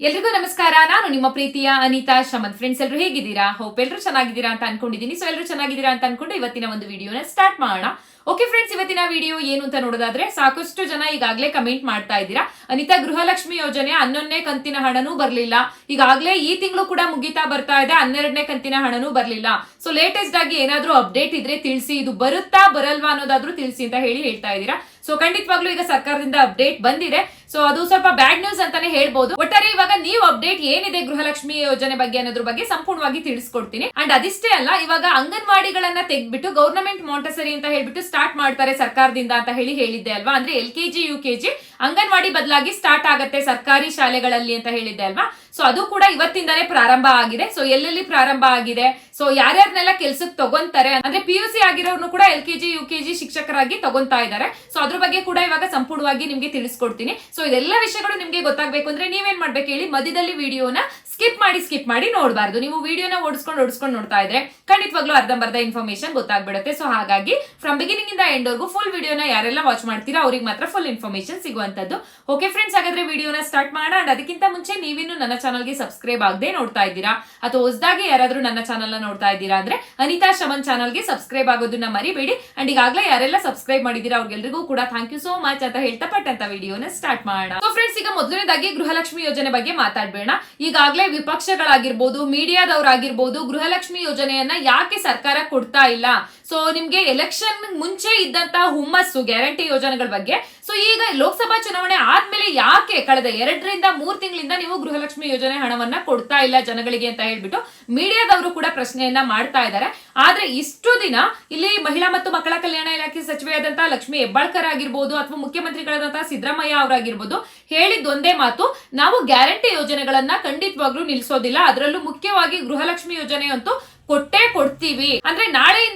ಎಲ್ರಿಗೂ ನಮಸ್ಕಾರ. ನಾನು ನಿಮ್ಮ ಪ್ರೀತಿಯ ಅನಿತಾ ಶಮಂತ್ ಫ್ರೆಂಡ್ಸ್ ಎಲ್ಲರೂ ಹೇಗಿದ್ದೀರಾ? ಹೋಪ್ ಎಲ್ಲರೂ ಚೆನ್ನಾಗಿದ್ದೀರಾ ಅಂತ ಅನ್ಕೊಂಡಿದ್ದೀನಿ. ಸೊ ಎಲ್ಲರೂ ಚೆನ್ನಾಗಿದ್ದೀರಾ ಅಂತ ಅನ್ಕೊಂಡು ಇವತ್ತಿನ ಒಂದು ವಿಡಿಯೋನ ಸ್ಟಾರ್ಟ್ ಮಾಡೋಣ. ಓಕೆ ಫ್ರೆಂಡ್ಸ್ ಇವತ್ತಿನ ವಿಡಿಯೋ ಏನು ಅಂತ ನೋಡೋದಾದ್ರೆ ಸಾಕಷ್ಟು ಜನ ಈಗಾಗಲೇ ಕಮೆಂಟ್ ಮಾಡ್ತಾ ಇದ್ದೀರಾ. ಅನಿತಾ, ಗೃಹಲಕ್ಷ್ಮಿ ಯೋಜನೆ ಹನ್ನೊಂದನೇ ಕಂತಿನ ಹಣನೂ ಬರಲಿಲ್ಲ. ಈಗಾಗಲೇ ಈ ತಿಂಗಳು ಕೂಡ ಮುಗಿತಾ ಬರ್ತಾ ಇದೆ. ಹನ್ನೆರಡನೇ ಕಂತಿನ ಹಣನೂ ಬರಲಿಲ್ಲ. ಸೊ ಲೇಟೆಸ್ಟ್ ಆಗಿ ಏನಾದ್ರೂ ಅಪ್ಡೇಟ್ ಇದ್ರೆ ತಿಳಿಸಿ. ಇದು ಬರುತ್ತಾ ಬರಲ್ವಾ ಅನ್ನೋದಾದ್ರೂ ತಿಳಿಸಿ ಅಂತ ಹೇಳಿ ಹೇಳ್ತಾ ಇದ್ದೀರಾ. ಸೊ ಖಂಡಿತವಾಗ್ಲೂ ಈಗ ಸರ್ಕಾರದಿಂದ ಅಪ್ಡೇಟ್ ಬಂದಿದೆ. ಸೊ ಅದು ಸ್ವಲ್ಪ ಬ್ಯಾಡ್ ನ್ಯೂಸ್ ಅಂತಾನೆ ಹೇಳ್ಬೋದು. ಒಟ್ಟಾರೆ ಇವಾಗ ನೀವು ಅಪ್ಡೇಟ್ ಏನಿದೆ ಗೃಹಲಕ್ಷ್ಮಿ ಯೋಜನೆ ಬಗ್ಗೆ ಅನ್ನೋದ್ರ ಬಗ್ಗೆ ಸಂಪೂರ್ಣವಾಗಿ ತಿಳಿಸ್ಕೊಡ್ತೀನಿ. ಅಂಡ್ ಅದಿಷ್ಟೇ ಅಲ್ಲ, ಇವಾಗ ಅಂಗನವಾಡಿಗಳನ್ನ ತೆಗ್ದ್ಬಿಟ್ಟು ಗೌರ್ನಮೆಂಟ್ ಮಾಂಟಸರಿ ಅಂತ ಹೇಳ್ಬಿಟ್ಟು ಸ್ಟಾರ್ಟ್ ಮಾಡ್ತಾರೆ ಸರ್ಕಾರದಿಂದ ಅಂತ ಹೇಳಿ ಹೇಳಿದ್ದೆ ಅಲ್ವಾ? ಅಂದ್ರೆ L K G U K G anganwadi ಬದಲಾಗಿ ಸ್ಟಾರ್ಟ್ ಆಗತ್ತೆ ಸರ್ಕಾರಿ ಶಾಲೆಗಳಲ್ಲಿ ಅಂತ ಹೇಳಿದ್ದೆ ಅಲ್ವಾ? ಸೊ ಅದು ಕೂಡ ಇವತ್ತಿಂದಾನೇ ಪ್ರಾರಂಭ ಆಗಿದೆ. ಸೊ ಎಲ್ಲೆಲ್ಲಿ ಪ್ರಾರಂಭ ಆಗಿದೆ? ಸೊ ಯಾರ್ಯಾರನ್ನೆಲ್ಲ ಕೆಲ್ಸಕ್ಕೆ ತಗೊಂತಾರೆ? ಅಂದ್ರೆ ಪಿ ಯು ಸಿ ಆಗಿರೋರ್ನು ಕೂಡ L K G, U K ಶಿಕ್ಷಕರಾಗಿ ತಗೊಂತಾ ಇದ್ದಾರೆ. ಸೊ ಅದ್ರ ಬಗ್ಗೆ ಕೂಡ ಇವಾಗ ಸಂಪೂರ್ಣವಾಗಿ ನಿಮ್ಗೆ ತಿಳಿಸ್ಕೊಡ್ತೀನಿ. ಸೊ ಇದೆಲ್ಲ ವಿಷಯಗಳು ನಿಮ್ಗೆ ಗೊತ್ತಾಗ್ಬೇಕು ಅಂದ್ರೆ ನೀವೇನ್ ಮಾಡ್ಬೇಕು ಹೇಳಿ ಮಧ್ಯದಲ್ಲಿ ವಿಡಿಯೋನ ಸ್ಕಿಪ್ ಮಾಡಿ ಸ್ಕಿಪ್ ಮಾಡಿ ನೋಡಬಾರ್ದು. ನೀವು ವಿಡಿಯೋನ ಓಡಿಸ್ಕೊಂಡು ಓಡಿಸ್ಕೊಂಡು ನೋಡ್ತಾ ಇದ್ರೆ ಖಂಡಿತವಾಗ್ಲೂ ಅರ್ಧಂಬರ್ಧ ಇನ್ಫಾರ್ಮೇಶನ್ ಗೊತ್ತಾಗ್ಬಿಡುತ್ತೆ. ಸೊ ಹಾಗಾಗಿ ಫ್ರಮ್ ಬಿಗಿನಿಂಗ್ ಇಂದ ಎಂಡ್ ವರ್ಗು ಫುಲ್ ವಿಡಿಯೋನ ಯಾರೆಲ್ಲ ವಾಚ್ ಮಾಡ್ತೀರಾ, ಅವ್ರಿಗೆ ಮಾತ್ರ ಫುಲ್ ಇನ್ಫಾರ್ಮೇಶನ್ ಸಿಗುವಂತದ್ದು ಓಕೆ ಫ್ರೆಂಡ್ಸ್ ಹಾಗಾದ್ರೆ ವಿಡಿಯೋನ ಸ್ಟಾರ್ಟ್ ಮಾಡೋಣ. ಅದಕ್ಕಿಂತ ಮುಂಚೆ ನೀವಿನ್ನು ನನ್ನ ಚಾನಲ್ಗೆ ಸಬ್ಸ್ಕ್ರೈಬ್ ಆಗದೆ ನೋಡ್ತಾ ಇದ್ದೀರಾ? ಅಥವಾ ಹೊಸದಾಗಿ ಯಾರಾದ್ರೂ ನನ್ನ ಚಾನಲ್ನ ನೋಡ್ತಾ ಇದ್ದೀರಾ ಅಂದ್ರೆ ಅನಿತಾ ಶಮನ್ ಚಾನಲ್ಗೆ ಸಬ್ಸ್ಕ್ರೈಬ್ ಆಗೋದನ್ನ ಮರಿಬೇಡಿ. ಅಂಡ್ ಈಗಾಗಲೇ ಯಾರೆಲ್ಲ ಸಬ್ಸ್ಕ್ರೈಬ್ ಮಾಡಿದೀರಾ ಅವ್ರಿಗೆಲ್ರಿಗೂ ಕೂಡ ಥ್ಯಾಂಕ್ ಯು ಸೋ ಮಚ್ ಅಂತ ಹೇಳ್ತಾ ಪಟ್ಟಂತ ವಿಡಿಯೋನ ಸ್ಟಾರ್ಟ್ ಮಾಡೋಣ. ಸೊ ಫ್ರೆಂಡ್ಸ್ ಈಗ ಮೊದಲನೇದಾಗಿ ಗೃಹಲಕ್ಷ್ಮಿ ಯೋಜನೆ ಬಗ್ಗೆ ಮಾತಾಡ್ಬೇಡ. ಈಗಾಗಲೇ ವಿಪಕ್ಷಗಳಾಗಿರ್ಬೋದು, ಮೀಡಿಯಾದವರಾಗಿರ್ಬೋದು ಗೃಹಲಕ್ಷ್ಮಿ ಯೋಜನೆಯನ್ನ ಯಾಕೆ ಸರ್ಕಾರ ಕೊಡ್ತಾ ಇಲ್ಲ? ಸೊ ನಿಮ್ಗೆ ಎಲೆಕ್ಷನ್ ಮುಂಚೆ ಇದ್ದಂತಹ ಹುಮ್ಮಸ್ಸು ಗ್ಯಾರಂಟಿ ಯೋಜನೆಗಳ ಬಗ್ಗೆ ಸೊ ಈಗ ಲೋಕಸಭಾ ಚುನಾವಣೆ ಆದ್ಮೇಲೆ ಯಾಕೆ ಕಳೆದ ಎರಡರಿಂದ ಮೂರ್ ತಿಂಗಳಿಂದ ನೀವು ಗೃಹಲಕ್ಷ್ಮಿ ಯೋಜನೆ ಹಣವನ್ನ ಕೊಡ್ತಾ ಇಲ್ಲ ಜನಗಳಿಗೆ ಅಂತ ಹೇಳ್ಬಿಟ್ಟು ಮೀಡಿಯಾದವರು ಕೂಡ ಪ್ರಶ್ನೆಯನ್ನ ಮಾಡ್ತಾ ಇದ್ದಾರೆ. ಆದ್ರೆ ಇಷ್ಟು ದಿನ ಇಲ್ಲಿ ಮಹಿಳಾ ಮತ್ತು ಮಕ್ಕಳ ಕಲ್ಯಾಣ ಇಲಾಖೆ ಸಚಿವೆಯಾದಂತಹ ಲಕ್ಷ್ಮಿ ಹೆಬ್ಬಾಳ್ಕರ್ ಆಗಿರ್ಬೋದು ಅಥವಾ ಮುಖ್ಯಮಂತ್ರಿಗಳಾದಂತಹ ಸಿದ್ದರಾಮಯ್ಯ ಅವರಾಗಿರ್ಬೋದು ಹೇಳಿದ್ದೊಂದೇ ಮಾತು, ನಾವು ಗ್ಯಾರಂಟಿ ಯೋಜನೆಗಳನ್ನ ಖಂಡಿತವಾಗ್ಲೂ ನಿಲ್ಲಿಸೋದಿಲ್ಲ ಅದರಲ್ಲೂ ಮುಖ್ಯವಾಗಿ ಗೃಹಲಕ್ಷ್ಮಿ ಯೋಜನೆ ಅಂತೂ ಕೊಟ್ಟೇ ಕೊಡ್ತೀವಿ. ಅಂದ್ರೆ ನಾಳೆಯಿಂದಾನೇ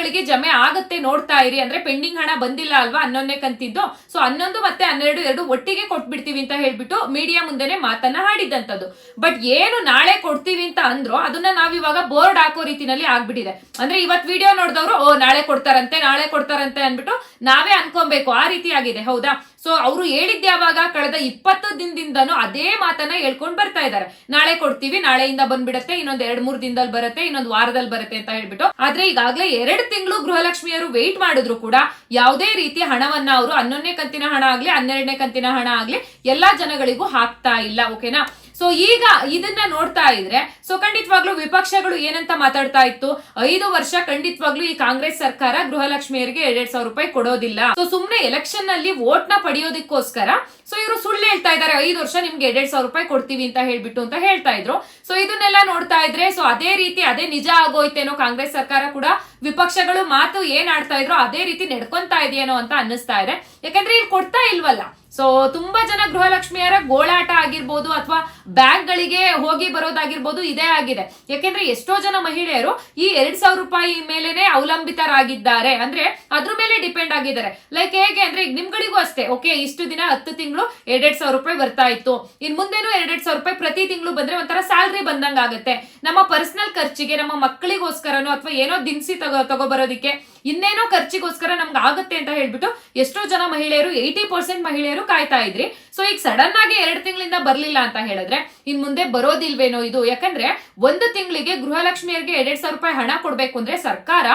ಅಕೌಂಟ್ ಗಳಿಗೆ ಜಮೆ ಆಗುತ್ತೆ ನೋಡ್ತಾ ಇರಿ. ಅಂದ್ರೆ ಪೆಂಡಿಂಗ್ ಹಣ ಬಂದಿಲ್ಲ ಅಲ್ವಾ? ಹನ್ನೊಂದನೇ ಕಂತಿದ್ದು. ಸೊ ಹನ್ನೊಂದು ಮತ್ತೆ ಹನ್ನೆರಡು, ಎರಡು ಒಟ್ಟಿಗೆ ಕೊಟ್ಬಿಡ್ತೀವಿ ಅಂತ ಹೇಳ್ಬಿಟ್ಟು ಮೀಡಿಯಾ ಮುಂದೆನೆ ಮಾತನ್ನ ಹಾಡಿದಂತದ್ದು ಬಟ್ ಏನು ನಾಳೆ ಕೊಡ್ತೀವಿ ಅಂತ ಅಂದ್ರು, ಅದನ್ನ ನಾವಿವಾಗ ಬೋರ್ಡ್ ಹಾಕೋ ರೀತಿನಲ್ಲಿ ಆಗ್ಬಿಟ್ಟಿದೆ. ಅಂದ್ರೆ ಇವತ್ ವಿಡಿಯೋ ನೋಡಿದವರು, ಓ, ನಾಳೆ ಕೊಡ್ತಾರಂತೆ ನಾಳೆ ಕೊಡ್ತಾರಂತೆ ಅನ್ಬಿಟ್ಟು ನಾವೇ ಅನ್ಕೊಬೇಕು. ಆ ರೀತಿ ಆಗಿದೆ, ಹೌದಾ? ಸೊ ಅವರು ಹೇಳಿದ್ದೆ ಯಾವಾಗ? ಕಳೆದ ಇಪ್ಪತ್ತು ದಿನದಿಂದನೂ ಅದೇ ಮಾತನ್ನ ಹೇಳ್ಕೊಂಡ್ ಬರ್ತಾ ಇದ್ದಾರೆ. ನಾಳೆ ಕೊಡ್ತೀವಿ, ನಾಳೆಯಿಂದ ಬಂದ್ಬಿಡತ್ತೆ, ಇನ್ನೊಂದ್ ಎರಡ್, ಮೂರ್ ದಿನದಲ್ಲಿ ಬರುತ್ತೆ, ಇನ್ನೊಂದ್ ವಾರದಲ್ಲಿ ಬರುತ್ತೆ ಅಂತ ಹೇಳ್ಬಿಟ್ಟು. ಆದ್ರೆ ಈಗಾಗಲೇ ಎರಡು ತಿಂಗಳು ಗೃಹಲಕ್ಷ್ಮಿಯರು ವೆಯ್ಟ್ ಮಾಡಿದ್ರು ಕೂಡ ಯಾವುದೇ ರೀತಿ ಹಣವನ್ನ ಅವರು ಹನ್ನೊಂದನೇ ಕಂತಿನ ಹಣ ಆಗ್ಲಿ ಹನ್ನೆರಡನೇ ಕಂತಿನ ಹಣ ಆಗ್ಲಿ ಎಲ್ಲಾ ಜನಗಳಿಗೂ ಹಾಕ್ತಾ ಇಲ್ಲ ಓಕೆನಾ ಸೊ ಈಗ ಇದನ್ನ ನೋಡ್ತಾ ಇದ್ರೆ ಸೊ ಖಂಡಿತವಾಗ್ಲೂ ವಿಪಕ್ಷಗಳು ಏನಂತ ಮಾತಾಡ್ತಾ ಇತ್ತು? ಐದು ವರ್ಷ ಖಂಡಿತವಾಗ್ಲೂ ಈ ಕಾಂಗ್ರೆಸ್ ಸರ್ಕಾರ ಗೃಹಲಕ್ಷ್ಮಿಯರಿಗೆ ಎರಡ್ ಸಾವಿರ ರೂಪಾಯಿ ಕೊಡೋದಿಲ್ಲ. ಸೊ ಸುಮ್ನೆ ಎಲೆಕ್ಷನ್ನಲ್ಲಿ ವೋಟ್ನ ಪಡೆಯೋದಕ್ಕೋಸ್ಕರ ಸೊ ಇವರು ಸುಳ್ಳು ಹೇಳ್ತಾ ಇದಾರೆ ಐದು ವರ್ಷ ನಿಮ್ಗೆ ಎರಡ್ ಸಾವಿರ ರೂಪಾಯಿ ಕೊಡ್ತೀವಿ ಅಂತ ಹೇಳ್ಬಿಟ್ಟು ಅಂತ ಹೇಳ್ತಾ ಇದ್ರು. ಸೊ ಇದನ್ನೆಲ್ಲ ನೋಡ್ತಾ ಇದ್ರೆ ಸೊ ಅದೇ ರೀತಿ ಅದೇ ನಿಜ ಆಗೋಯ್ತೇನೋ ಕಾಂಗ್ರೆಸ್ ಸರ್ಕಾರ ಕೂಡ, ವಿಪಕ್ಷಗಳು ಮಾತು ಏನ್ ಆಡ್ತಾ ಇದ್ರು ಅದೇ ರೀತಿ ನಡ್ಕೊಂತಾ ಇದೆಯೇನೋ ಅಂತ ಅನ್ನಿಸ್ತಾ ಇದೆ. ಯಾಕಂದ್ರೆ ಇಲ್ಲಿ ಕೊಡ್ತಾ ಇಲ್ವಲ್ಲ? ಸೊ ತುಂಬಾ ಜನ ಗೃಹಲಕ್ಷ್ಮಿಯರ ಗೋಳಾಟ ಆಗಿರ್ಬೋದು ಅಥವಾ ಬ್ಯಾಂಕ್ ಗಳಿಗೆ ಹೋಗಿ ಬರೋದಾಗಿರ್ಬೋದು ಇದೇ ಆಗಿದೆ. ಯಾಕೆಂದ್ರೆ ಎಷ್ಟೋ ಜನ ಮಹಿಳೆಯರು ಈ ಎರಡ್ ಸಾವಿರ ರೂಪಾಯಿ ಮೇಲೆನೆ ಅವಲಂಬಿತರಾಗಿದ್ದಾರೆ. ಅಂದ್ರೆ ಅದ್ರ ಮೇಲೆ ಡಿಪೆಂಡ್ ಆಗಿದ್ದಾರೆ. ಲೈಕ್ ಹೇಗೆ ಅಂದ್ರೆ ಈಗ ನಿಮ್ಗಳಿಗೂ ಅಷ್ಟೇ ಓಕೆ ಇಷ್ಟು ದಿನ ಹತ್ತು ತಿಂಗಳು ಎರಡೆರಡ್ ಸಾವಿರ ರೂಪಾಯಿ ಬರ್ತಾ ಇತ್ತು. ಇನ್ ಮುಂದೆನೂ ಎರಡೆರಡು ಸಾವಿರ ರೂಪಾಯಿ ಪ್ರತಿ ತಿಂಗಳು ಬಂದ್ರೆ ಒಂಥರ ಸ್ಯಾಲ್ರಿ ಬಂದಂಗ ಆಗುತ್ತೆ ನಮ್ಮ ಪರ್ಸನಲ್ ಖರ್ಚಿಗೆ, ನಮ್ಮ ಮಕ್ಕಳಿಗೋಸ್ಕರನೋ ಅಥವಾ ಏನೋ ದಿನಸಿ ತಗೋ, ತಗೋಬರೋದಿಕ್ಕೆ ಇನ್ನೇನೋ ಖರ್ಚಿಗೋಸ್ಕರ ನಮ್ಗೆ ಆಗುತ್ತೆ ಅಂತ ಹೇಳ್ಬಿಟ್ಟು ಎಷ್ಟೋ ಜನ ಮಹಿಳೆಯರು ಏಯ್ಟಿ ಪರ್ಸೆಂಟ್ ಮಹಿಳೆಯರು ಕಾಯ್ತಾ ಇದ್ರಿ. ಸೊ ಈಗ ಸಡನ್ ಆಗಿ ಎರಡು ತಿಂಗಳಿಂದ ಬರ್ಲಿಲ್ಲ ಅಂತ ಹೇಳಿದ್ರೆ ಇನ್ ಮುಂದೆ ಬರೋದಿಲ್ವೇನೋ ಇದು? ಯಾಕಂದ್ರೆ ಒಂದು ತಿಂಗಳಿಗೆ ಗೃಹಲಕ್ಷ್ಮಿಯರಿಗೆ ಎರಡ್ ಸಾವಿರ ರೂಪಾಯಿ ಹಣ ಕೊಡ್ಬೇಕು ಅಂದ್ರೆ ಸರ್ಕಾರ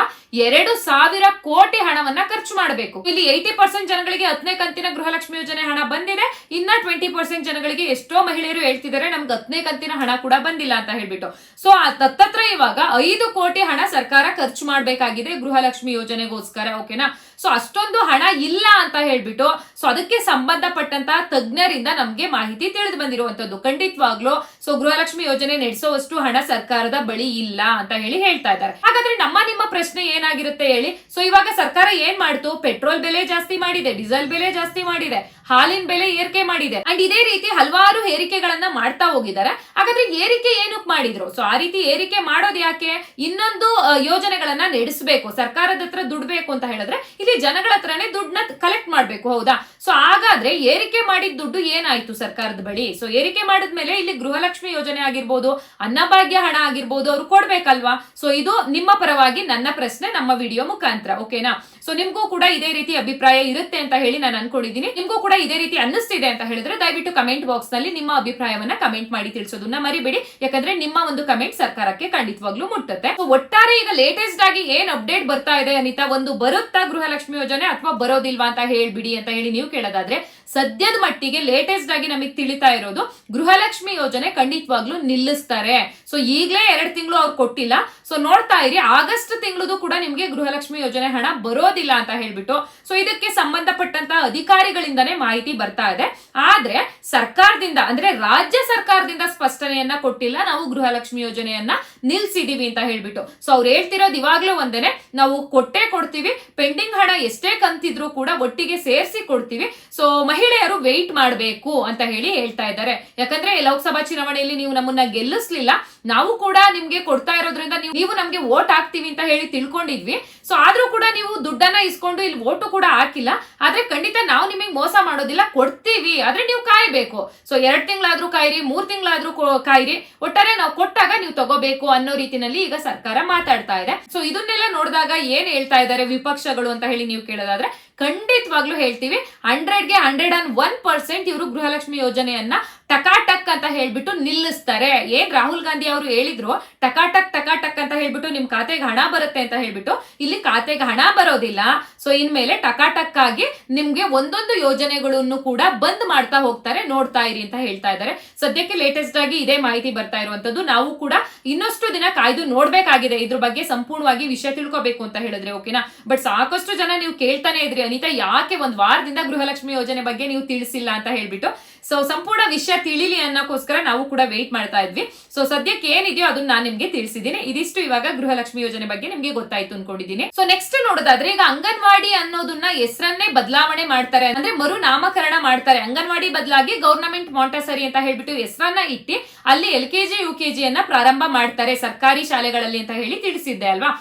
ಎರಡು ಸಾವಿರ ಕೋಟಿ ಹಣವನ್ನ ಖರ್ಚು ಮಾಡಬೇಕು. ಇಲ್ಲಿ ಏಯ್ಟಿ ಪರ್ಸೆಂಟ್ ಜನಗಳಿಗೆ ಹತ್ತನೇ ಕಂತಿನ ಗೃಹಲಕ್ಷ್ಮಿ ಯೋಜನೆ ಹಣ ಬಂದಿದೆ. ಇನ್ನ ಟ್ವೆಂಟಿ ಪರ್ಸೆಂಟ್ ಜನಗಳಿಗೆ ಎಷ್ಟೋ ಮಹಿಳೆಯರು ಹೇಳ್ತಿದ್ದಾರೆ, ನಮ್ಗೆ ಹತ್ತನೇ ಕಂತಿನ ಹಣ ಕೂಡ ಬಂದಿಲ್ಲ ಅಂತ ಹೇಳ್ಬಿಟ್ಟು. ಸೊ ತತ್ತತ್ರ ಇವಾಗ ಐದು ಕೋಟಿ ಹಣ ಸರ್ಕಾರ ಖರ್ಚು ಮಾಡಬೇಕಾಗಿದೆ ಗೃಹಲಕ್ಷ್ಮಿ ಯೋಜನೆಗೋಸ್ಕರ ಓಕೆನಾ ಸೊ ಅಷ್ಟೊಂದು ಹಣ ಇಲ್ಲ ಅಂತ ಹೇಳ್ಬಿಟ್ಟು ಸೊ ಅದಕ್ಕೆ ಸಂಬಂಧಪಟ್ಟಂತಹ ತಜ್ಞರಿಂದ ನಮ್ಗೆ ಮಾಹಿತಿ ತಿಳಿದು ಬಂದಿರುವಂತದ್ದು ಖಂಡಿತವಾಗ್ಲು ಸೊ ಗೃಹಲಕ್ಷ್ಮಿ ಯೋಜನೆ ನಡೆಸೋವಷ್ಟು ಹಣ ಸರ್ಕಾರದ ಬಳಿ ಇಲ್ಲ ಅಂತ ಹೇಳಿ ಹೇಳ್ತಾ ಇದ್ದಾರೆ. ಹಾಗಾದ್ರೆ ನಮ್ಮ ನಿಮ್ಮ ಪ್ರಶ್ನೆ ಏನಾಗಿರುತ್ತೆ ಹೇಳಿ? ಸೊ ಇವಾಗ ಸರ್ಕಾರ ಏನ್ ಮಾಡ್ತು? ಪೆಟ್ರೋಲ್ ಬೆಲೆ ಜಾಸ್ತಿ ಮಾಡಿದೆ, ಡೀಸೆಲ್ ಬೆಲೆ ಜಾಸ್ತಿ ಮಾಡಿದೆ, ಹಾಲಿನ ಬೆಲೆ ಏರಿಕೆ ಮಾಡಿದೆ. ಅಂಡ್ ಇದೇ ರೀತಿ ಹಲವಾರು ಏರಿಕೆಗಳನ್ನ ಮಾಡ್ತಾ ಹೋಗಿದ್ದಾರೆ. ಹಾಗಾದ್ರೆ ಏರಿಕೆ ಏನಕ್ಕೆ ಮಾಡಿದ್ರು? ಸೊ ಆ ರೀತಿ ಏರಿಕೆ ಮಾಡೋದು ಯಾಕೆ? ಇನ್ನೊಂದು ಯೋಜನೆಗಳನ್ನ ನಡೆಸಬೇಕು. ಸರ್ಕಾರದ ಹತ್ರ ದುಡ್ಡು ಬೇಕು ಅಂತ ಹೇಳಿದ್ರೆ ಇಲ್ಲಿ ಜನಗಳ ಹತ್ರನೇ ದುಡ್ಡನ್ನ ಕಲೆಕ್ಟ್ ಮಾಡ್ಬೇಕು, ಹೌದಾ? ಸೊ ಹಾಗಾದ್ರೆ ಏರಿಕೆ ಮಾಡಿದ ದುಡ್ಡು ಏನಾಯ್ತು ಸರ್ಕಾರದ ಬಳಿ? ಸೊ ಏರಿಕೆ ಮಾಡಿದ್ಮೇಲೆ ಇಲ್ಲಿ ಗೃಹಲಕ್ಷ್ಮಿ ಯೋಜನೆ ಆಗಿರ್ಬೋದು, ಅನ್ನಭಾಗ್ಯ ಹಣ ಆಗಿರ್ಬೋದು, ಅವ್ರು ಕೊಡ್ಬೇಕಲ್ವಾ? ಸೊ ಇದು ನಿಮ್ಮ ಪರವಾಗಿ ನನ್ನ ಪ್ರಶ್ನೆ, ನಮ್ಮ ವಿಡಿಯೋ ಮುಖಾಂತರ ಓಕೆನಾ ಸೊ ನಿಮ್ಗೂ ಕೂಡ ಇದೇ ರೀತಿ ಅಭಿಪ್ರಾಯ ಇರುತ್ತೆ ಅಂತ ಹೇಳಿ ನಾನು ಅನ್ಕೊಂಡಿದ್ದೀನಿ. ನಿಮ್ಗೂ ಕೂಡ ಇದೇ ರೀತಿ ಅನ್ನಿಸ್ತಿದೆ ಅಂತ ಹೇಳಿದ್ರೆ ದಯವಿಟ್ಟು ಕಮೆಂಟ್ ಬಾಕ್ಸ್ನಲ್ಲಿ ನಿಮ್ಮ ಅಭಿಪ್ರಾಯವನ್ನ ಕಮೆಂಟ್ ಮಾಡಿ ತಿಳಿಸೋದನ್ನ ಮರಿಬೇಡಿ. ಯಾಕಂದ್ರೆ ನಿಮ್ಮ ಒಂದು ಕಮೆಂಟ್ ಸರ್ಕಾರಕ್ಕೆ ಖಂಡಿತವಾಗ್ಲೂ ಮುಟ್ಟುತ್ತೆ ಒಟ್ಟಾರೆ ಈಗ ಲೇಟೆಸ್ಟ್ ಆಗಿ ಏನ್ ಅಪ್ಡೇಟ್ ಬರ್ತಾ ಇದೆ ಅನಿತಾ? ಒಂದು ಬರುತ್ತಾ ಗೃಹಲಕ್ಷ್ಮಿ ಯೋಜನೆ ಅಥವಾ ಬರೋದಿಲ್ವಾ ಅಂತ ಹೇಳ್ಬಿಡಿ ಅಂತ ಹೇಳಿ ನೀವು ಕೇಳೋದಾದ್ರೆ, ಸದ್ಯದ ಮಟ್ಟಿಗೆ ಲೇಟೆಸ್ಟ್ ಆಗಿ ನಮಗೆ ತಿಳಿತಾ ಇರೋದು ಗೃಹಲಕ್ಷ್ಮಿ ಯೋಜನೆ ಖಂಡಿತವಾಗ್ಲೂ ನಿಲ್ಲಿಸ್ತಾರೆ. ಸೊ ಈಗಲೇ ಎರಡ್ ತಿಂಗಳು ಅವ್ರು ಕೊಟ್ಟಿಲ್ಲ. ಸೊ ನೋಡ್ತಾ ಇರಿ, ಆಗಸ್ಟ್ ತಿಂಗಳದು ಕೂಡ ನಿಮ್ಗೆ ಗೃಹಲಕ್ಷ್ಮಿ ಯೋಜನೆ ಹಣ ಬರೋದಿಲ್ಲ ಅಂತ ಹೇಳ್ಬಿಟ್ಟು ಸೊ ಇದಕ್ಕೆ ಸಂಬಂಧಪಟ್ಟಂತ ಅಧಿಕಾರಿಗಳಿಂದನೇ ಮಾಹಿತಿ ಬರ್ತಾ ಇದೆ. ಆದ್ರೆ ಸರ್ಕಾರದಿಂದ, ಅಂದ್ರೆ ರಾಜ್ಯ ಸರ್ಕಾರದಿಂದ ಸ್ಪಷ್ಟನೆಯನ್ನ ಕೊಟ್ಟಿಲ್ಲ. ನಾವು ಗೃಹಲಕ್ಷ್ಮಿ ಯೋಜನೆಯನ್ನ ನಿಲ್ಸಿದೀವಿ ಅಂತ ಹೇಳ್ಬಿಟ್ಟು. ಸೊ ಅವ್ರು ಹೇಳ್ತಿರೋದು ಇವಾಗ್ಲೂ ಒಂದೇನೆ, ನಾವು ಕೊಟ್ಟೆ ಕೊಡ್ತೀವಿ, ಪೆಂಡಿಂಗ್ ಹಣ ಎಷ್ಟೇ ಕಂತಿದ್ರು ಕೂಡ ಒಟ್ಟಿಗೆ ಸೇರಿಸಿ ಕೊಡ್ತೀವಿ. ಸೊ ಮಹಿಳೆಯರು ವೆಯ್ಟ್ ಮಾಡಬೇಕು ಅಂತ ಹೇಳಿ ಹೇಳ್ತಾ ಇದ್ದಾರೆ. ಯಾಕಂದ್ರೆ ಲೋಕಸಭಾ ಚುನಾವಣೆಯಲ್ಲಿ ನೀವು ನಮ್ಮನ್ನ ಗೆಲ್ಲಿಸ್ಲಿಲ್ಲ. ನಾವು ಕೂಡ ನಿಮ್ಗೆ ಕೊಡ್ತಾ ಇರೋದ್ರಿಂದ ನೀವು ನಮ್ಗೆ ವೋಟ್ ಹಾಕ್ತೀವಿ ಅಂತ ಹೇಳಿ ತಿಳ್ಕೊಂಡಿದ್ವಿ. ಸೊ ಆದ್ರೂ ಕೂಡ ನೀವು ದುಡ್ಡನ್ನ ಇಸ್ಕೊಂಡು ಇಲ್ಲಿ ಓಟು ಕೂಡ ಹಾಕಿಲ್ಲ. ಆದ್ರೆ ಖಂಡಿತ ನಾವು ನಿಮಗೆ ಮೋಸ ಮಾಡೋದಿಲ್ಲ, ಕೊಡ್ತೀವಿ. ಆದ್ರೆ ನೀವು ಕಾಯ್ಬೇಕು. ಸೊ ಎರಡ್ ತಿಂಗಳಾದ್ರೂ ಕಾಯಿರಿ, ಮೂರ್ ತಿಂಗಳಾದ್ರೂ ಕಾಯಿರಿ. ಒಟ್ಟಾರೆ ನಾವು ಕೊಟ್ಟಾಗ ನೀವು ತಗೋಬೇಕು ಅನ್ನೋ ರೀತಿನಲ್ಲಿ ಈಗ ಸರ್ಕಾರ ಮಾತಾಡ್ತಾ ಇದೆ. ಸೊ ಇದನ್ನೆಲ್ಲ ನೋಡಿದಾಗ ಏನ್ ಹೇಳ್ತಾ ಇದ್ದಾರೆ ವಿಪಕ್ಷಗಳು ಅಂತ ಹೇಳಿ ನೀವು ಕೇಳೋದಾದ್ರೆ ಖಂಡಿತವಾಗ್ಲೂ ಹೇಳ್ತೀವಿ. ಹಂಡ್ರೆಡ್ಗೆ ಹಂಡ್ರೆಡ್ ಅಂಡ್ ಒನ್ ಪರ್ಸೆಂಟ್ ಇವರು ಗೃಹಲಕ್ಷ್ಮಿ ಯೋಜನೆಯನ್ನ ಟಕಾಟಕ್ ಅಂತ ಹೇಳ್ಬಿಟ್ಟು ನಿಲ್ಲಿಸ್ತಾರೆ. ಏನ್ ರಾಹುಲ್ ಗಾಂಧಿ ಅವರು ಹೇಳಿದ್ರು? ಟಕಾಟಕ್ ಟಕಾಟಕ್ ಅಂತ ಹೇಳ್ಬಿಟ್ಟು ನಿಮ್ ಖಾತೆಗೆ ಹಣ ಬರುತ್ತೆ ಅಂತ ಹೇಳ್ಬಿಟ್ಟು. ಇಲ್ಲಿ ಖಾತೆಗೆ ಹಣ ಬರೋದಿಲ್ಲ. ಸೊ ಇನ್ಮೇಲೆ ಟಕಾಟಕ್ ಆಗಿ ನಿಮ್ಗೆ ಒಂದೊಂದು ಯೋಜನೆಗಳನ್ನು ಕೂಡ ಬಂದ್ ಮಾಡ್ತಾ ಹೋಗ್ತಾರೆ, ನೋಡ್ತಾ ಇರಿ ಅಂತ ಹೇಳ್ತಾ ಇದ್ದಾರೆ. ಸದ್ಯಕ್ಕೆ ಲೇಟೆಸ್ಟ್ ಆಗಿ ಇದೇ ಮಾಹಿತಿ ಬರ್ತಾ ಇರುವಂತದ್ದು ನಾವು ಕೂಡ ಇನ್ನಷ್ಟು ದಿನ ಕಾಯ್ದು ನೋಡ್ಬೇಕಾಗಿದೆ. ಇದ್ರ ಬಗ್ಗೆ ಸಂಪೂರ್ಣವಾಗಿ ವಿಷಯ ತಿಳ್ಕೊಬೇಕು ಅಂತ ಹೇಳಿದ್ರೆ ಓಕೆನಾ? ಬಟ್ ಸಾಕಷ್ಟು ಜನ ನೀವು ಕೇಳ್ತಾನೆ ಇದ್ರಿ. ಅನಿತಾ, ಯಾಕೆ ಒಂದ್ ವಾರದಿಂದ ಗೃಹಲಕ್ಷ್ಮಿ ಯೋಜನೆ ಬಗ್ಗೆ ನೀವು ತಿಳಿಸಿಲ್ಲ ಅಂತ ಹೇಳ್ಬಿಟ್ಟು ಸೊ ಸಂಪೂರ್ಣ ವಿಷಯ ತಿಳಿಲಿ ಅನ್ನೋಕ್ಕೋಸ್ಕರ ನಾವು ಕೂಡ ವೇಟ್ ಮಾಡ್ತಾ ಇದ್ವಿ. ಸೊ ಸದ್ಯಕ್ಕೆ ಏನಿದೆಯೋ ಅದನ್ನ ನಾನು ನಿಮ್ಗೆ ತಿಳಿಸಿದ್ದೀನಿ. ಇದಿಷ್ಟು ಇವಾಗ ಗೃಹಲಕ್ಷ್ಮಿ ಯೋಜನೆ ಬಗ್ಗೆ ನಿಮ್ಗೆ ಗೊತ್ತಾಯ್ತು ಅನ್ಕೊಂಡಿದ್ದೀನಿ. ಸೊ ನೆಕ್ಸ್ಟ್ ನೋಡೋದಾದ್ರೆ ಈಗ ಅಂಗನವಾಡಿ ಅನ್ನೋದನ್ನ ಹೆಸರನ್ನೇ ಬದಲಾವಣೆ ಮಾಡ್ತಾರೆ. ಅಂದ್ರೆ ಮರು ನಾಮಕರಣ ಮಾಡ್ತಾರೆ. ಅಂಗನವಾಡಿ ಬದಲಾಗಿ ಗವರ್ನಮೆಂಟ್ ಮಾಂಟಸರಿ ಅಂತ ಹೇಳ್ಬಿಟ್ಟು ಹೆಸರನ್ನ ಇಟ್ಟಿ ಅಲ್ಲಿ L K G, U K ಜಿಯನ್ನ ಪ್ರಾರಂಭ ಮಾಡ್ತಾರೆ. ಸರ್ಕಾರಿ ಶಾಲೆಗಳಲ್ಲಿ ಅಂತ ಹೇಳಿ ತಿಳಿಸಿದ್ದೆ ಅಲ್ವಾ?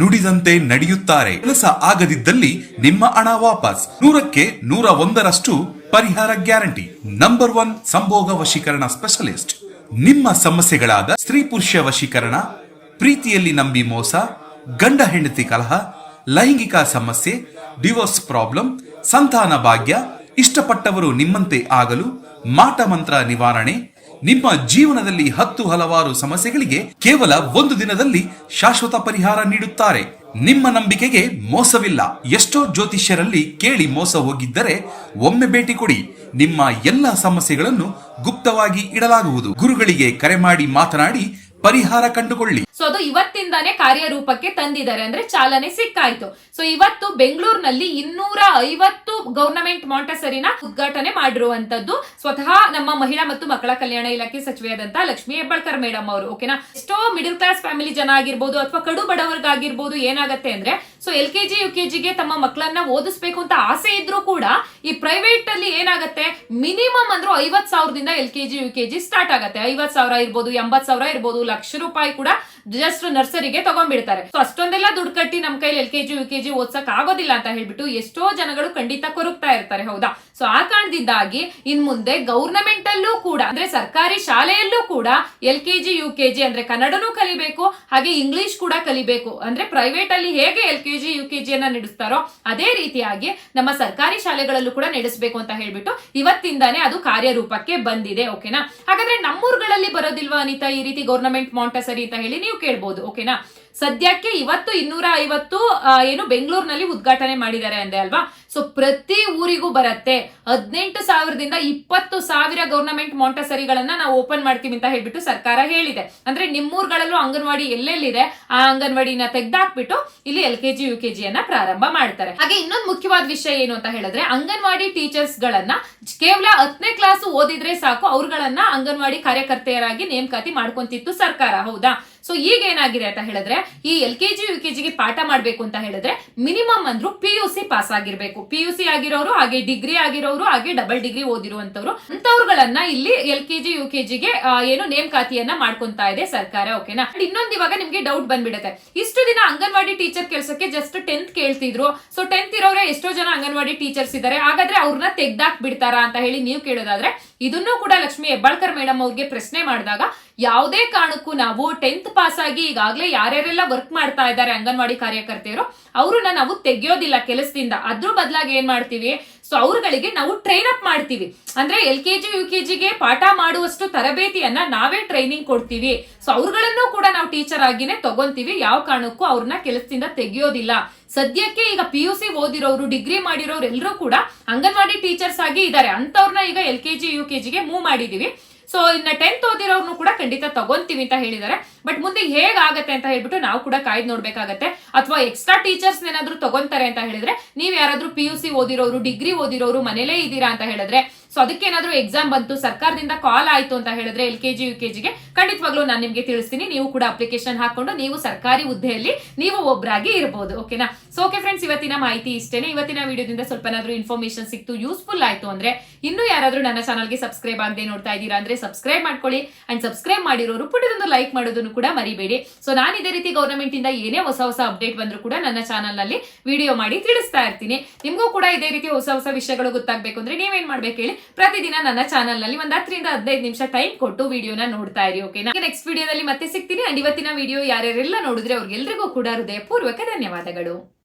ನುಡಿದಂತೆ ನಡೆಯುತ್ತಾರೆ. ಕೆಲಸ ಆಗದಿದ್ದಲ್ಲಿ ನಿಮ್ಮ ಹಣ ವಾಪಸ್. ನೂರಕ್ಕೆ ನೂರ ಒಂದರಷ್ಟು ಪರಿಹಾರ ಗ್ಯಾರಂಟಿ. ನಂಬರ್ ಒನ್ ಸಂಭೋಗ ವಶೀಕರಣ ಸ್ಪೆಷಲಿಸ್ಟ್ ನಿಮ್ಮ ಸಮಸ್ಯೆಗಳಾದ ಸ್ತ್ರೀ ಪುರುಷ ವಶೀಕರಣ, ಪ್ರೀತಿಯಲ್ಲಿ ನಂಬಿ ಮೋಸ, ಗಂಡ ಹೆಂಡತಿ ಕಲಹ, ಲೈಂಗಿಕ ಸಮಸ್ಯೆ ಡಿವೋರ್ಸ್ ಪ್ರಾಬ್ಲಮ್ ಸಂತಾನ ಭಾಗ್ಯ, ಇಷ್ಟಪಟ್ಟವರು ನಿಮ್ಮಂತೆ ಆಗಲು, ಮಾಟ ಮಂತ್ರ ನಿವಾರಣೆ, ನಿಮ್ಮ ಜೀವನದಲ್ಲಿ ಹತ್ತು ಹಲವಾರು ಸಮಸ್ಯೆಗಳಿಗೆ ಕೇವಲ ಒಂದು ದಿನದಲ್ಲಿ ಶಾಶ್ವತ ಪರಿಹಾರ ನೀಡುತ್ತಾರೆ. ನಿಮ್ಮ ನಂಬಿಕೆಗೆ ಮೋಸವಿಲ್ಲ. ಎಷ್ಟೋ ಜ್ಯೋತಿಷ್ಯರಲ್ಲಿ ಕೇಳಿ ಮೋಸ ಹೋಗಿದ್ದರೆ ಒಮ್ಮೆ ಭೇಟಿ ಕೊಡಿ. ನಿಮ್ಮ ಎಲ್ಲ ಸಮಸ್ಯೆಗಳನ್ನು ಗುಪ್ತವಾಗಿ ಇಡಲಾಗುವುದು. ಗುರುಗಳಿಗೆ ಕರೆ ಮಾಡಿ ಮಾತನಾಡಿ ಪರಿಹಾರ ಕಂಡುಕೊಳ್ಳಿ. ಸೊ ಅದು ಇವತ್ತಿಂದಾನೇ ಕಾರ್ಯರೂಪಕ್ಕೆ ತಂದಿದ್ದಾರೆ. ಅಂದ್ರೆ ಚಾಲನೆ ಸಿಕ್ಕಾಯ್ತು. ಸೊ ಇವತ್ತು ಬೆಂಗಳೂರಿನಲ್ಲಿ ಇನ್ನೂರ ಐವತ್ತು ಗವರ್ನಮೆಂಟ್ ಮಾಂಟಸರಿನ ಉದ್ಘಾಟನೆ ಮಾಡಿರುವಂತದ್ದು ಸ್ವತಃ ನಮ್ಮ ಮಹಿಳಾ ಮತ್ತು ಮಕ್ಕಳ ಕಲ್ಯಾಣ ಇಲಾಖೆ ಸಚಿವೆಯಾದಂತಹ ಲಕ್ಷ್ಮೀ ಹೆಬ್ಬಾಳ್ಕರ್ ಮೇಡಮ್ ಅವರು ಓಕೆನಾ ಎಷ್ಟೋ ಮಿಡಲ್ ಕ್ಲಾಸ್ ಫ್ಯಾಮಿಲಿ ಜನ ಆಗಿರ್ಬೋದು ಅಥವಾ ಕಡು ಬಡವರ್ಗಾಗಿರ್ಬೋದು ಏನಾಗತ್ತೆ ಅಂದ್ರೆ so L K G, U K ತಮ್ಮ ಮಕ್ಕಳನ್ನ ಓದಿಸ್ಬೇಕು ಅಂತ ಆಸೆ ಇದ್ರೂ ಕೂಡ ಈ ಪ್ರೈವೇಟ್ ಅಲ್ಲಿ ಏನಾಗುತ್ತೆ? ಮಿನಿಮಮ್ ಅಂದ್ರೂ ಐವತ್ ಸಾವಿರದಿಂದ L K G, U K start ಆಗುತ್ತೆ. ಐವತ್ ಸಾವಿರ ಇರ್ಬೋದು ಎಂಬತ್ ಸಾವಿರ ಇರ್ಬೋದು ಲಕ್ಷ ರೂಪಾಯಿ ಕೂಡ ಜಸ್ಟ್ ನರ್ಸರಿಗೆ ತಗೊಂಡ್ಬಿಡ್ತಾರೆ. ಸೊ ಅಷ್ಟೊಂದೆಲ್ಲ ದುಡ್ಡು ಕಟ್ಟಿ ನಮ್ ಕೈಲಿ L K G U K G ಓದ್ಸಕ್ ಆಗೋದಿಲ್ಲ ಅಂತ ಹೇಳ್ಬಿಟ್ಟು ಎಷ್ಟೋ ಜನಗಳು ಖಂಡಿತ ಕೊರಗ್ತಾ ಇರ್ತಾರೆ, ಹೌದಾ? ಸೊ ಆ ಕಾರಣದಿಂದಾಗಿ ಇನ್ ಮುಂದೆ ಗೌರ್ನಮೆಂಟ್ ಅಲ್ಲೂ ಕೂಡ, ಅಂದ್ರೆ ಸರ್ಕಾರಿ ಶಾಲೆಯಲ್ಲೂ ಕೂಡ L K G, U K G ಅಂದ್ರೆ ಕನ್ನಡನೂ ಕಲಿಬೇಕು, ಹಾಗೆ ಇಂಗ್ಲಿಷ್ ಕೂಡ ಕಲಿಬೇಕು. ಅಂದ್ರೆ ಪ್ರೈವೇಟ್ ಅಲ್ಲಿ ಹೇಗೆ L K G, U K ಜಿಯನ್ನ ನಡೆಸ್ತಾರೋ ಅದೇ ರೀತಿಯಾಗಿ ನಮ್ಮ ಸರ್ಕಾರಿ ಶಾಲೆಗಳಲ್ಲೂ ಕೂಡ ನಡೆಸಬೇಕು ಅಂತ ಹೇಳ್ಬಿಟ್ಟು ಇವತ್ತಿಂದಾನೇ ಅದು ಕಾರ್ಯರೂಪಕ್ಕೆ ಬಂದಿದೆ, ಓಕೆನಾ? ಹಾಗಾದ್ರೆ ನಮ್ಮೂರ್ಗಳಲ್ಲಿ ಬರೋದಿಲ್ವಾ ಅನಿತಾ ಈ ರೀತಿ ಗೌರ್ನಮೆಂಟ್, ಮಾಂಟಸರಿ ಅಂತ ಹೇಳಿ ನೀವು ಕೇಳ್ಬೋದು, ಓಕೆನಾ? ಸದ್ಯಕ್ಕೆ ಇವತ್ತು ಇನ್ನೂರ ಐವತ್ತು ಏನು ಬೆಂಗಳೂರಿನಲ್ಲಿ ಉದ್ಘಾಟನೆ ಮಾಡಿದ್ದಾರೆ ಅಂದೆ ಅಲ್ವಾ? ಸೊ ಪ್ರತಿ ಊರಿಗೂ ಬರುತ್ತೆ. ಹದಿನೆಂಟು ಸಾವಿರದಿಂದ ಇಪ್ಪತ್ತು ಸಾವಿರ ಗವರ್ನಮೆಂಟ್ ಮಾಂಟಸರಿಗಳನ್ನ ನಾವು ಓಪನ್ ಮಾಡ್ತೀವಿ ಅಂತ ಹೇಳ್ಬಿಟ್ಟು ಸರ್ಕಾರ ಹೇಳಿದೆ. ಅಂದ್ರೆ ನಿಮ್ಮೂರ್ಗಳಲ್ಲೂ ಅಂಗನವಾಡಿ ಎಲ್ಲೆಲ್ಲಿದೆ, ಆ ಅಂಗನವಾಡಿನ ತೆಗ್ದಾಕ್ಬಿಟ್ಟು ಇಲ್ಲಿ L K G, U K ಜಿಯನ್ನ ಪ್ರಾರಂಭ ಮಾಡ್ತಾರೆ. ಹಾಗೆ ಇನ್ನೊಂದು ಮುಖ್ಯವಾದ ವಿಷಯ ಏನು ಅಂತ ಹೇಳಿದ್ರೆ, ಅಂಗನವಾಡಿ ಟೀಚರ್ಸ್ ಗಳನ್ನ ಕೇವಲ ಹತ್ತನೇ ಕ್ಲಾಸ್ ಓದಿದ್ರೆ ಸಾಕು, ಅವ್ರಗಳನ್ನ ಅಂಗನವಾಡಿ ಕಾರ್ಯಕರ್ತೆಯರಾಗಿ ನೇಮಕಾತಿ ಮಾಡ್ಕೊಂತಿತ್ತು ಸರ್ಕಾರ, ಹೌದಾ? ಸೊ ಈಗ ಏನಾಗಿದೆ ಅಂತ ಹೇಳಿದ್ರೆ, ಈ L K G U K ಜಿಗೆ ಪಾಠ ಮಾಡಬೇಕು ಅಂತ ಹೇಳಿದ್ರೆ ಮಿನಿಮಮ್ ಅಂದ್ರು ಪಿ ಯು ಸಿ ಪಾಸ್ ಆಗಿರ್ಬೇಕು. ಪಿ ಯು ಸಿ ಆಗಿರೋರು, ಹಾಗೆ ಡಿಗ್ರಿ ಆಗಿರೋರು, ಹಾಗೆ ಡಬಲ್ ಡಿಗ್ರಿ ಓದಿರುವಂತವ್ರು ಅಂತವ್ರುಗಳನ್ನ ಇಲ್ಲಿ L K G U K ಜಿಗೆ ಏನು ನೇಮಕಾತಿಯನ್ನ ಮಾಡ್ಕೊಂತಾ ಇದೆ ಸರ್ಕಾರ ಓಕೆನಾ ಇನ್ನೊಂದ್ ಇವಾಗ ನಿಮ್ಗೆ ಡೌಟ್ ಬಂದ್ಬಿಡುತ್ತೆ. ಇಷ್ಟು ದಿನ ಅಂಗನವಾಡಿ ಟೀಚರ್ ಕೆಲಸಕ್ಕೆ ಜಸ್ಟ್ ಟೆಂತ್ ಕೇಳ್ತಿದ್ರು. ಸೊ ಟೆಂತ್ ಇರೋರೆ ಎಷ್ಟೋ ಜನ ಅಂಗನವಾಡಿ ಟೀಚರ್ಸ್ ಇದ್ದಾರೆ ಹಾಗಾದ್ರೆ ಅವ್ರನ್ನ ತೆಗ್ದಾಕ್ ಬಿಡ್ತಾರಾ ಅಂತ ಹೇಳಿ ನೀವು ಕೇಳೋದಾದ್ರೆ, ಇದನ್ನೂ ಕೂಡ ಲಕ್ಷ್ಮಿ ಹೆಬ್ಬಾಳ್ಕರ್ ಮೇಡಮ್ ಅವ್ರಿಗೆ ಪ್ರಶ್ನೆ ಮಾಡಿದಾಗ, ಯಾವುದೇ ಕಾರಣಕ್ಕೂ ನಾವು ಟೆಂತ್ ಪಾಸ್ ಆಗಿ ಈಗಾಗಲೇ ಯಾರ್ಯಾರೆಲ್ಲ ವರ್ಕ್ ಮಾಡ್ತಾ ಇದ್ದಾರೆ ಅಂಗನವಾಡಿ ಕಾರ್ಯಕರ್ತೆಯರು, ಅವ್ರನ್ನ ನಾವು ತೆಗೆಯೋದಿಲ್ಲ ಕೆಲಸದಿಂದ. ಅದ್ರ ಬದಲಾಗಿ ಏನ್ ಮಾಡ್ತೀವಿ? ಸೊ ಅವ್ರಗಳಿಗೆ ನಾವು ಟ್ರೈನ್ ಅಪ್ ಮಾಡ್ತೀವಿ. ಅಂದ್ರೆ L K G, U K ಜಿಗೆ ಪಾಠ ಮಾಡುವಷ್ಟು ತರಬೇತಿಯನ್ನ ನಾವೇ ಟ್ರೈನಿಂಗ್ ಕೊಡ್ತೀವಿ. ಸೊ ಅವ್ರಗಳನ್ನೂ ಕೂಡ ನಾವು ಟೀಚರ್ ಆಗಿನೇ ತಗೊಂತೀವಿ. ಯಾವ ಕಾರಣಕ್ಕೂ ಅವ್ರನ್ನ ಕೆಲಸದಿಂದ ತೆಗೆಯೋದಿಲ್ಲ. ಸದ್ಯಕ್ಕೆ ಈಗ ಪಿ ಯು ಸಿ ಓದಿರೋರು ಡಿಗ್ರಿ ಮಾಡಿರೋರು ಎಲ್ಲರೂ ಕೂಡ ಅಂಗನವಾಡಿ ಟೀಚರ್ಸ್ ಆಗಿ ಇದ್ದಾರೆ. ಅಂತವ್ರನ್ನ ಈಗ L K G, U K ಜಿಗೆ ಮೂವ್ ಮಾಡಿದೀವಿ. ಸೊ ಇನ್ನ ಟೆಂತ್ ಓದಿರೋರ್ನು ಕೂಡ ಖಂಡಿತ ತಗೊಂತೀವಿ ಅಂತ ಹೇಳಿದ್ದಾರೆ. ಬಟ್ ಮುಂದೆ ಹೇಗಾಗತ್ತೆ ಅಂತ ಹೇಳ್ಬಿಟ್ಟು ನಾವು ಕೂಡ ಕಾಯ್ದು ನೋಡ್ಬೇಕಾಗತ್ತೆ. ಅಥವಾ ಎಕ್ಸ್ಟ್ರಾ ಟೀಚರ್ಸ್ ಏನಾದ್ರು ತಗೊಂತಾರೆ ಅಂತ ಹೇಳಿದ್ರೆ, ನೀವ್ ಯಾರಾದ್ರೂ ಪಿ ಯು ಸಿ ಓದಿರೋರು ಡಿಗ್ರಿ ಓದಿರೋರು ಮನೇಲೇ ಇದ್ದೀರಾ ಅಂತ ಹೇಳಿದ್ರೆ ಸೊ ಅದಕ್ಕೆ ಏನಾದ್ರೂ ಎಕ್ಸಾಮ್ ಬಂತು, ಸರ್ಕಾರದಿಂದ ಕಾಲ್ ಆಯ್ತು ಅಂತ ಹೇಳಿದ್ರೆ L K G U K ಜಿಗೆ ಖಂಡಿತವಾಗ್ಲೂ ನಾನು ನಿಮ್ಗೆ ತಿಳಿಸ್ತೀನಿ, ನೀವು ಕೂಡ ಅಪ್ಲಿಕೇಶನ್ ಹಾಕೊಂಡು ನೀವು ಸರ್ಕಾರಿ ಹುದ್ದೆಯಲ್ಲಿ ನೀವು ಒಬ್ಬರಾಗಿ ಇರಬಹುದು ಓಕೆನಾ ಸೊ ಓಕೆ ಫ್ರೆಂಡ್ಸ್ ಇವತ್ತಿನ ಮಾಹಿತಿ ಇಷ್ಟೇನೆ. ಇವತ್ತಿನ ವಿಡಿಯೋದಿಂದ ಸ್ವಲ್ಪ ಏನಾದ್ರೂ ಇನ್ಫಾರ್ಮೇಶನ್ ಸಿಕ್ತು ಯೂಸ್ಫುಲ್ ಆಯ್ತು ಅಂದ್ರೆ, ಇನ್ನು ಯಾರಾದ್ರೂ ನನ್ನ ಚಾನಲ್ಗೆ ಸಬ್ಸ್ಕ್ರೈಬ್ ಆಗದೆ ನೋಡ್ತಾ ಇದ್ದೀರಾ ಅಂದ್ರೆ ಸಬ್ಸ್ಕ್ರೈಬ್ ಮಾಡ್ಕೊಳ್ಳಿ. ಅಂಡ್ ಸಬ್ಸ್ಕ್ರೈಬ್ ಮಾಡಿರೋರು ಪುಟದೊಂದು ಲೈಕ್ ಮಾಡೋದನ್ನು ಕೂಡ ಮರಿಬೇಡಿ. ಸೊ ನಾನು ಇದೇ ರೀತಿ ಗೌರ್ಮೆಂಟ್ ಇಂದ ಏನೇ ಹೊಸ ಹೊಸ ಅಪ್ಡೇಟ್ ಬಂದ್ರು ಕೂಡ ನನ್ನ ಚಾನಲ್ನಲ್ಲಿ ವಿಡಿಯೋ ಮಾಡಿ ತಿಳಿಸ್ತಾ ಇರ್ತೀನಿ. ನಿಮಗೂ ಕೂಡ ಇದೇ ರೀತಿ ಹೊಸ ಹೊಸ ವಿಷಯಗಳು ಗೊತ್ತಾಗಬೇಕು ಅಂದ್ರೆ ನೀವೇನ್ ಮಾಡ್ಬೇಕು ಹೇಳಿ ಪ್ರತಿದಿನ ನನ್ನ ಚಾನಲ್ನಲ್ಲಿ ಒಂದ್ ಹತ್ತರಿಂದ ಹದಿನೈದು ನಿಮಿಷ ಟೈಮ್ ಕೊಟ್ಟು ವಿಡಿಯೋನ ನೋಡ್ತಾ ಇರಿ ಓಕೆನಾ ನೆಕ್ಸ್ಟ್ ವಿಡಿಯೋದಲ್ಲಿ ಮತ್ತೆ ಸಿಗ್ತೀನಿ. ಅಂಡ್ ಇವತ್ತಿನ ವಿಡಿಯೋ ಯಾರ್ಯಾರೆಲ್ಲ ನೋಡಿದ್ರೆ ಅವ್ರಿಗೆಲ್ರಿಗೂ ಕೂಡ ಹೃದಯಪೂರ್ವಕ ಧನ್ಯವಾದಗಳು.